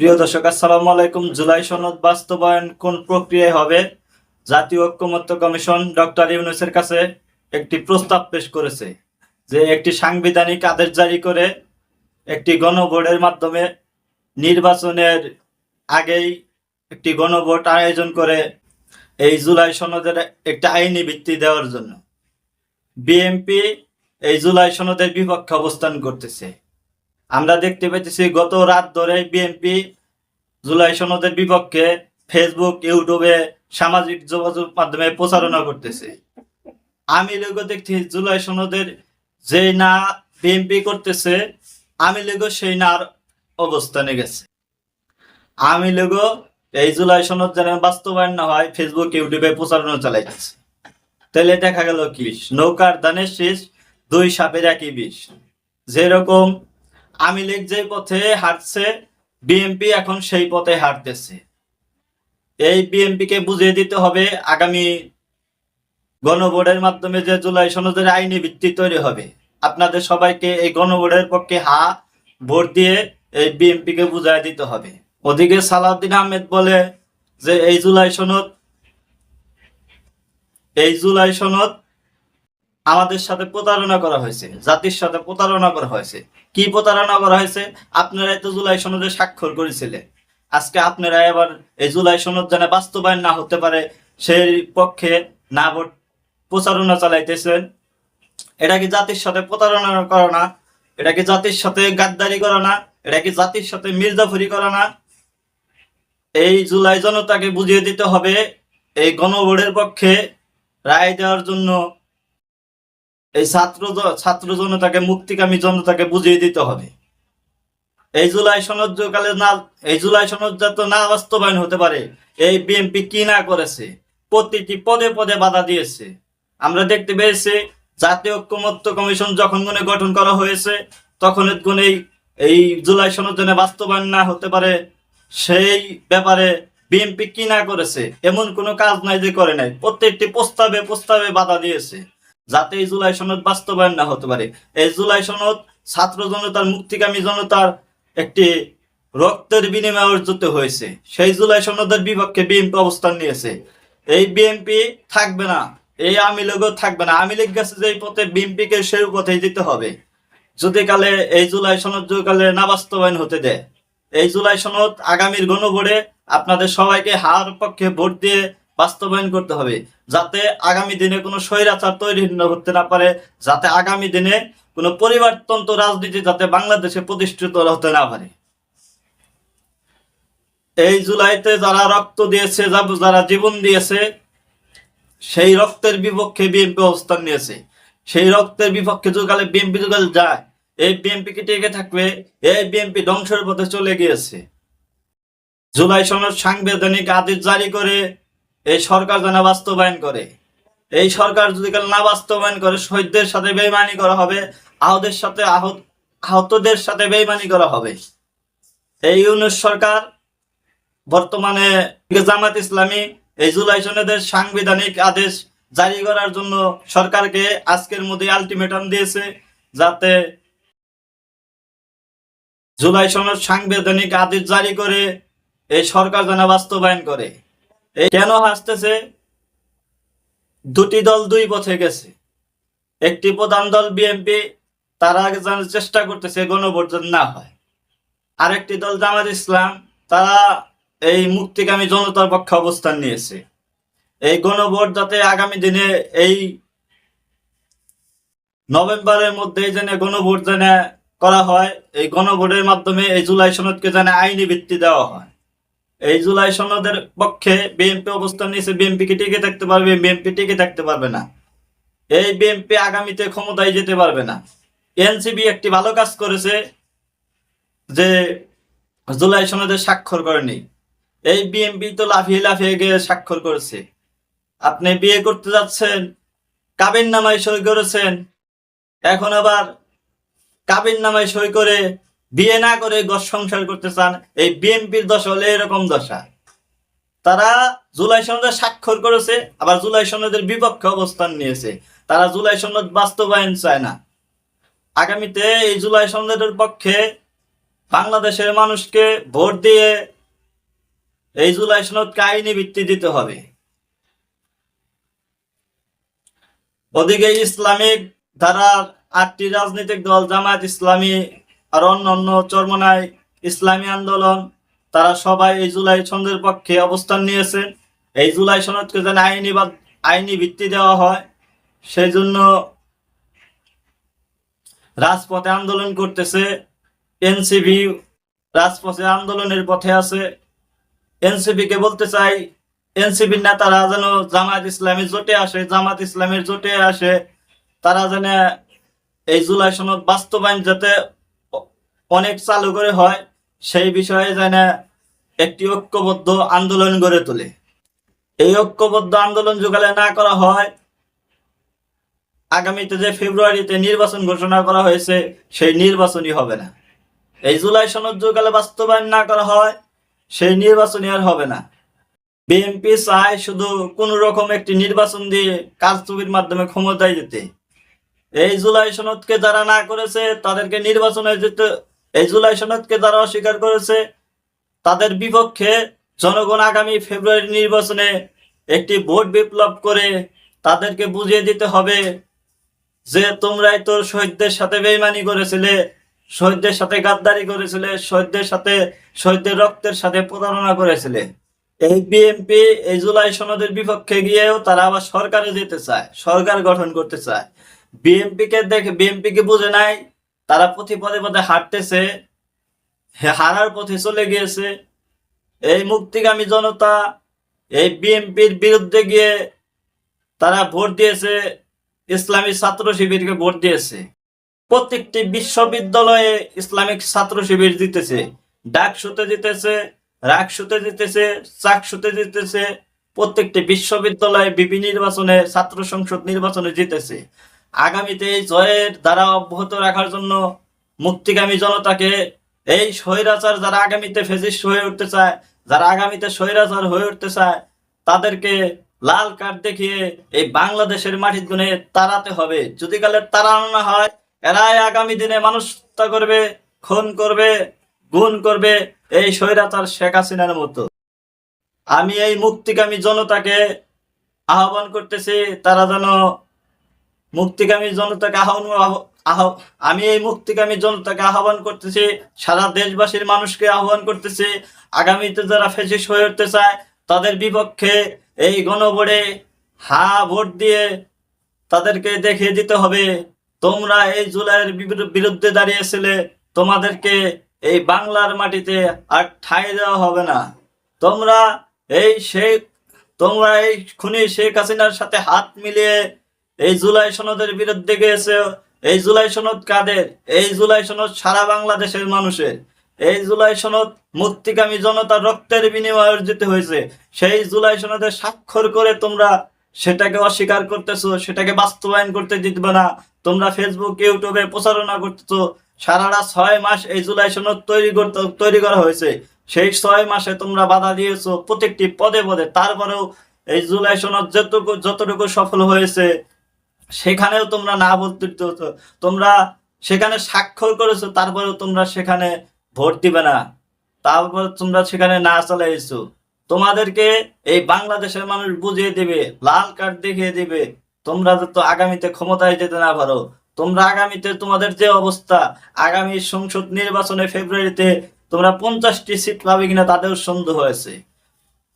প্রিয় দর্শক, আসসালামু আলাইকুম। জুলাই সনদ বাস্তবায়ন কোন প্রক্রিয়ায় হবে? জাতীয় ঐক্যমত্য কমিশন ডক্টর ইউনুসের কাছে একটি প্রস্তাব পেশ করেছে যে একটি সাংবিধানিক আদেশ জারি করে একটি গণভোটের মাধ্যমে নির্বাচনের আগেই একটি গণভোট আয়োজন করে এই জুলাই সনদের একটা আইনি ভিত্তি দেওয়ার জন্য। বিএনপি এই জুলাই সনদের বিপক্ষে অবস্থান করতেছে। আমরা দেখতে পাইতেছি গত রাত ধরে বিএনপি জুলাই সনদের বিপক্ষে ফেসবুক ইউটিউবে সামাজিক যোগাযোগ মাধ্যমে প্রচারণা করতেছে। আমি লোক দেখছি জুলাই সনদের যে না বিএনপি করতেছে, আমি লোক সেই নার অবস্থানে গেছে। আমি লোক এই জুলাই সনদ যেন বাস্তবায়ন না হয় ফেসবুক ইউটিউবে প্রচারণা চালাইতেছে। তাহলে দেখা গেল কি? নৌকার দানের শেষ, দুই সাপের একই বিষ। যেরকম আমি লীগ যে পথে হাঁটছে বিএনপি এখন সেই পথে হাঁটতেছে। এই বিএনপি কে বুঝিয়ে দিতে হবে, আগামী গণভোটের মাধ্যমে যে জুলাই সনদের আইনি ভিত্তি তৈরি হবে। আপনাদের সবাইকে এই গণভোটের পক্ষে হা, ভোট দিয়ে এই বিএনপি কে বুঝাই দিতে হবে। ওদিকে সালাউদ্দিন আহমেদ বলে যে, এই জুলাই সনদ, এই জুলাই সনদ আমাদের সাথে প্রতারণা করা হয়েছে, জাতির সাথে প্রতারণা করা হয়েছে। কি প্রতারণা করা হয়েছে? আপনারাই তো জুলাই সনদে স্বাক্ষর করেছিলেন। আজকে আপনারা এবার এই জুলাই সনদ যেন বাস্তবায়ন না হতে পারে, সেই পক্ষে না ভোট প্রচারণা চালাইতেছেন। এটা কি জাতির সাথে প্রতারণা করা না? এটা কি জাতির সাথে গাদ্দারি করা না? এটা কি জাতির সাথে মির্জাফরি করা না? এই জুলাই জনতাকে বুঝিয়ে দিতে হবে, এই গণভোটের পক্ষে রায় দেওয়ার জন্য এই ছাত্র ছাত্র জনতাকে, মুক্তিকামী জনতাকে বুঝিয়ে দিতে হবে। এই জুলাই সনদ কালে না, এই জুলাই সনদ না বাস্তবায়ন হতে পারে। এই বিএনপি কি না করেছে? প্রতিটি পদে পদে বাধা দিয়েছে। আমরা দেখতে পেয়েছি, জাতীয় ঐক্যমত্য কমিশন যখন মনে গঠন করা হয়েছে, তখন গুণেই এই জুলাই সনদ যেন বাস্তবায়ন না হতে পারে, সেই ব্যাপারে বিএনপি কি না করেছে? এমন কোনো কাজ নাই যে করে নাই। প্রত্যেকটি প্রস্তাবে প্রস্তাবে বাধা দিয়েছে। যাতে এই জুলাই সনদ বাস্তবায়ন না হতে পারে। এই জুলাই সনদ ছাত্র জনতার, মুক্তিকামী জনতার একটি রক্তের বিনিময়ে অর্জিত হয়েছে। সেই জুলাই সনদের বিপক্ষে বিএনপি অবস্থান নিয়েছে। এই বিএনপি থাকবে না, এই আওয়ামী লীগও থাকবে না। আওয়ামী লীগ গেছে যে পথে, বিএনপিকে সেই পথে যেতে হবে। যদি কালে এই জুলাই সনদ যদি কালে না বাস্তবায়ন হতে দেয়, এই জুলাই সনদ আগামীর গণভোটে আপনাদের সবাইকে হার পক্ষে ভোট দিয়ে বাস্তবায়ন করতে হবে, যাতে আগামী দিনে কোনো স্বৈরাচার তৈরি হতে না পারে, যাতে আগামী দিনে কোনো পরিবারতন্ত্র রাজনীতি যাতে বাংলাদেশে প্রতিষ্ঠিত হতে না পারে। এই জুলাইতে যারা রক্ত দিয়েছে যারা জীবন দিয়েছে, সেই রক্তের বিপক্ষে বিএনপি অবস্থান নিয়েছে। সেই রক্তের বিপক্ষে যুগালে বিএনপি যুগাল যায়। এই বিএনপি কি টিকে থাকবে? এই বিএনপি ধ্বংসের পথে চলে গিয়েছে। জুলাই সনদ সাংবিধানিক আদেশ জারি করে এই সরকার যেন বাস্তবায়ন করে। এই সরকার যদি কাল না বাস্তবায়ন করে, শহীদদের সাথে বেইমানি করা হবে, আহতদের সাথে আহত আহতদের সাথে বেইমানি করা হবে। এই ইউনুস সরকার বর্তমানে জামাত ইসলামী এই জুলাই সনদের সাংবিধানিক আদেশ জারি করার জন্য সরকারকে আজকের মধ্যে আলটিমেটাম দিয়েছে, যাতে জুলাই সনদ সাংবিধানিক আদেশ জারি করে এই সরকার যেন বাস্তবায়ন করে। এই কেন হাসতেছে? দুটি দল দুই পথে গেছে। একটি প্রধান দল বিএনপি, তারা যেন চেষ্টা করতেছে গণভোট না হয়। আরেকটি দল জামাত ইসলাম, তারা এই মুক্তিকামী জনতার পক্ষে অবস্থান নিয়েছে। এই গণভোট যাতে আগামী দিনে এই নভেম্বরের মধ্যে যেন গণভোট যেন করা হয়, এই গণভোটের মাধ্যমে এই জুলাই সনদকে যেন আইনি ভিত্তি দেওয়া হয়। এই জুলাই সনদের পক্ষে বিএনপি অবস্থান নিয়েছে, বিএনপি কি টিকে থাকতে পারবে, বিএনপি টিকে থাকতে পারবে না। এই বিএনপি আগামীতে ক্ষমতায় যেতে পারবে না। এনসিবি একটি ভালো কাজ করেছে যে জুলাই সনদে স্বাক্ষর করেনি। এই বিএনপি তো লাফিয়ে লাফিয়ে গিয়ে স্বাক্ষর করেছে। আপনি বিয়ে করতে যাচ্ছেন, কাবিন নামায় সই করেছেন, এখন আবার কাবিন নামায় সই করে বিয়ে না করে গস সংসার করতে চান, এই বিএনপির দশা হলে এরকম দশা। তারা জুলাই সনদে স্বাক্ষর করেছে, আবার জুলাই সনদের বিপক্ষে অবস্থান নিয়েছে। তারা জুলাই সনদ বাস্তবায়ন চায় না। আগামীতে এই জুলাই সনদের পক্ষে বাংলাদেশের মানুষকে ভোট দিয়ে এই জুলাই সনদকে আইনি ভিত্তি দিতে হবে। ওদিকে ইসলামিক ধারার আটটি রাজনৈতিক দল জামায়াত ইসলামী আর অন্যান্য চরমনায় ইসলামী আন্দোলন, তারা সবাই এই জুলাই সনদের পক্ষে অবস্থান নিয়েছে। এই জুলাই সনদকে যেন আইনি বা আইনি ভিত্তি দেওয়া হয় সেই জন্য রাজপথে আন্দোলন করতেছে এনসিবি রাজপথে আন্দোলনের পথে আছে। এনসিবি কে বলতে চাই এনসিবির নেতারা যেন জামাত ইসলামী জোটে আসে জামাত ইসলামের জোটে আসে, তারা যেন এই জুলাই সনদ বাস্তবায়ন যাতে অনেক চালু করে হয়, সেই বিষয়ে যেন একটি ঐক্যবদ্ধ আন্দোলন গড়ে তোলে। এই ঐক্যবদ্ধ আন্দোলন যোগালে না করা হয়, আগামীতে যে ফেব্রুয়ারিতে নির্বাচন ঘোষণা করা হয়েছে, সেই নির্বাচনই হবে না। এই জুলাই সনদ যোগালে বাস্তবায়ন না করা হয়, সেই নির্বাচনই আর হবে না। বিএনপি চায় শুধু কোন রকম একটি নির্বাচন দিয়ে কারচুপির মাধ্যমে ক্ষমতায় যেতে। এই জুলাই সনদকে যারা না করেছে, তাদেরকে নির্বাচনে যেতে এই জুলাই সনদকে যারা অস্বীকার করেছে, তাদের বিপক্ষে জনগণ আগামী ফেব্রুয়ারি নির্বাচনে একটি ভোট বিপ্লব করে তাদেরকে বুঝিয়ে দিতে হবে যে তোমরাই তো শহীদদের সাথে বেইমানি করেছিলে, শহীদদের সাথে গাদ্দারি করেছিলে, শহীদদের সাথে শহীদদের রক্তের সাথে প্রতারণা করেছিলে। এই বিএনপি এই জুলাই সনদের বিপক্ষে গিয়েও তারা আবার সরকারে যেতে চায়, সরকার গঠন করতে চায়। বিএনপি কে দেখে, বিএনপি কে বুঝে নাই? তারা প্রতি পদে পদে হাঁটতেছে হারার পথে চলে গিয়েছে। এই মুক্তিগামী জনতা, এই বিএনপির বিরুদ্ধে গিয়ে তারা ভোট দিয়েছে, ইসলামী ছাত্র শিবিরকে ভোট দিয়েছে। প্রত্যেকটি বিশ্ববিদ্যালয়ে ইসলামিক ছাত্র শিবির জিতেছে। ডাকসুতে জিতেছে রাকসুতে জিতেছে চাকসুতে জিতেছে। প্রত্যেকটি বিশ্ববিদ্যালয়ে বিপি নির্বাচনে, ছাত্র সংসদ নির্বাচনে জিতেছে। আগামীতে জয়ের দ্বারা অব্যাহত রাখার জন্য মুক্তিগামী জনতাকে এই স্বৈরাচার যারা আগামীতে ফেসিস্ট হয়ে উঠতে চায়, যারা আগামীতে স্বৈরাচার হয়ে উঠতে চায়, তাদেরকে লাল কার্ড দেখিয়ে এই বাংলাদেশের মাটির গুনে তাড়াতে হবে। যদি কালে তাড়ানো না হয়, এরাই আগামী দিনে মানুষ হত্যা করবে, খুন করবে, গুণ করবে এই স্বৈরাচার শেখ হাসিনার মতো। আমি এই মুক্তিকামী জনতাকে আহ্বান করতেছি, তারা যেন মুক্তিকামী জনতাকে আহ্বান আহ- আহ- আমি এই মুক্তিকামী জনতাকে আহ্বান করতেছি, সারা দেশবাসীর মানুষকে আহ্বান করতেছি। আগামীতে যারা ফেসিস হয়ে উঠতে চায়, তাদের বিপক্ষে এই গণভোটে হা ভোট দিয়ে তাদেরকে দেখিয়ে দিতে হবে। তোমরা এই জুলাইয়ের বিরু- বিরুদ্ধে দাঁড়িয়েছিলে, তোমাদেরকে এই বাংলার মাটিতে আর ঠাঁই দেওয়া হবে না। তোমরা এই শেখ তোমরা এই খুনি শেখ হাসিনার সাথে হাত মিলিয়ে এই জুলাই সনদের বিরুদ্ধে গিয়েছে। এই জুলাই সনদ কাদের? এই জুলাই সনদ সারা বাংলাদেশের মানুষের। এই জুলাই সনদ মুক্তিকামী জনতার রক্তের বিনিময়ে অর্জিত হয়েছে। সেই জুলাই সনদে স্বাক্ষর করে তোমরা সেটাকে অস্বীকার করতেছো, সেটাকে বাস্তবায়ন করতে দিতবে না। তোমরা ফেসবুক ইউটিউবে প্রচারণা করতেছো। সারাটা ছয় মাস এই জুলাই সনদ তৈরি করতে, তৈরি করা হয়েছে। সেই ছয় মাসে তোমরা বাধা দিয়েছ প্রত্যেকটি পদে পদে। তারপরেও এই জুলাই সনদ যতটুকু যতটুকু সফল হয়েছে সেখানেও তোমরা না বলতে হতো। তোমরা সেখানে স্বাক্ষর করেছ, তারপরেও তোমরা সেখানে ভোট দিবে না। তারপর তোমরা সেখানে না চলে এসো তোমাদেরকে এই বাংলাদেশের মানুষ বুঝিয়ে দিবে, লাল কার্ড দেখিয়ে দিবে, তোমরা তো আগামীতে ক্ষমতায় যেতে না পারো। তোমরা আগামীতে তোমাদের যে অবস্থা, আগামী সংসদ নির্বাচনে ফেব্রুয়ারিতে তোমরা পঞ্চাশটি সিট পাবে কিনা তাদের সন্দেহ হয়েছে।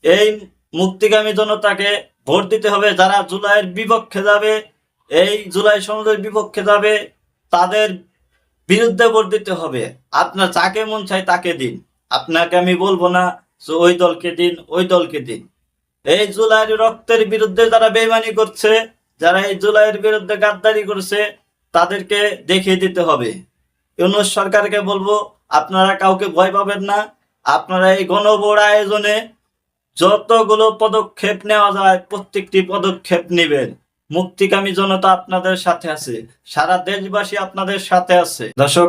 এই মুক্তিগামী জনতাকে ভোট দিতে হবে, যারা জুলাইয়ের বিপক্ষে যাবে এই জুলাই সনদের বিপক্ষে যাবে, তাদের বিরুদ্ধে ভোট দিতে হবে। আপনার যাকে মন চাই তাকে দিন। আপনাকে আমি বলব না যে ওই দলকে দিন, ওই দলকে দিন। এই জুলাইয়ের রক্তের বিরুদ্ধে যারা বেমানি করছে, যারা এই জুলাইয়ের বিরুদ্ধে গাদ্দারি করছে, তাদেরকে দেখিয়ে দিতে হবে। ইউনুস সরকারকে বলব, আপনারা কাউকে ভয় পাবেন না। আপনারা এই গণভোট আয়োজনে যতগুলো পদক্ষেপ নেওয়া যায়, প্রত্যেকটি পদক্ষেপ নেবেন। মুক্তিকামী জনতা আপনাদের সাথে আছে। সারা দেশবাসী আপনাদের সাথে আছে। দর্শক,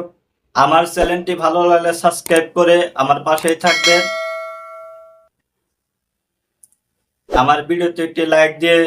আমার চ্যানেলটি ভালো লাগলে সাবস্ক্রাইব করে আমার পাশেই থাকবেন। আমার ভিডিওতে একটি লাইক দিয়ে